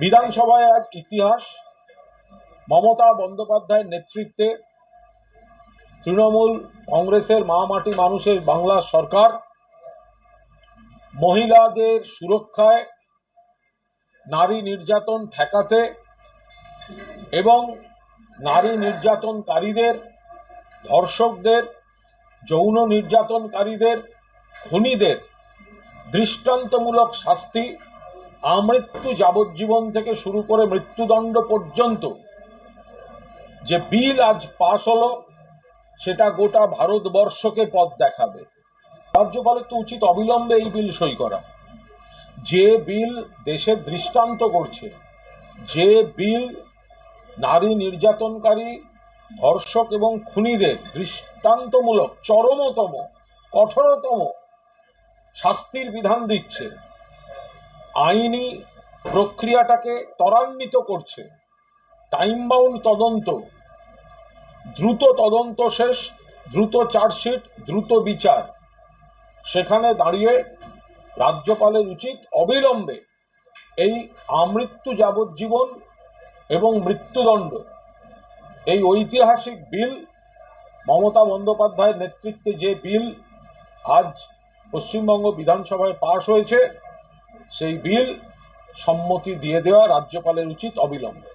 বিধানসভায় আজ ইতিহাস, মমতা বন্দ্যোপাধ্যায়ের নেতৃত্বে তৃণমূল কংগ্রেসের মা মাটি মানুষের বাংলা সরকার, মহিলাদের সুরক্ষায় নারী নির্যাতন ঠেকাতে এবং নারী নির্যাতনকারীদের, ধর্ষকদের, যৌন নির্যাতনকারীদের, খুনিদের দৃষ্টান্তমূলক শাস্তি আমৃত্যু যাবজ্জীবন থেকে শুরু করে মৃত্যুদণ্ড পর্যন্ত যে বিল আজ পাশ হলো, সেটা গোটা ভারতবর্ষকে পথ দেখাবে। রাজ্যপালের তো উচিত অবিলম্বে এই বিল সই করা। যে বিল দেশের দৃষ্টান্ত করছে, যে বিল নারী নির্যাতনকারী, ধর্ষক এবং খুনিদের দৃষ্টান্তমূলক, চরমতম, কঠোরতম শাস্তির বিধান দিচ্ছে আইনি প্রক্রিয়াটাকে ত্বরান্বিত করছে। টাইম বাউন্ড তদন্ত। দ্রুত তদন্ত শেষ, দ্রুত চার্জশিট, দ্রুত বিচার। সেখানে দাঁড়িয়ে রাজ্যপালের উচিত অবিলম্বে এই আমৃত্যু যাবজ্জীবন এবং মৃত্যুদণ্ড। এই ঐতিহাসিক বিল, মমতা বন্দ্যোপাধ্যায়ের নেতৃত্বে যে বিল আজ পশ্চিমবঙ্গ বিধানসভায় পাশ হয়েছে সেই বিল সম্মতি দিয়ে দেওয়া রাজ্যপালের উচিত অবিলম্বে।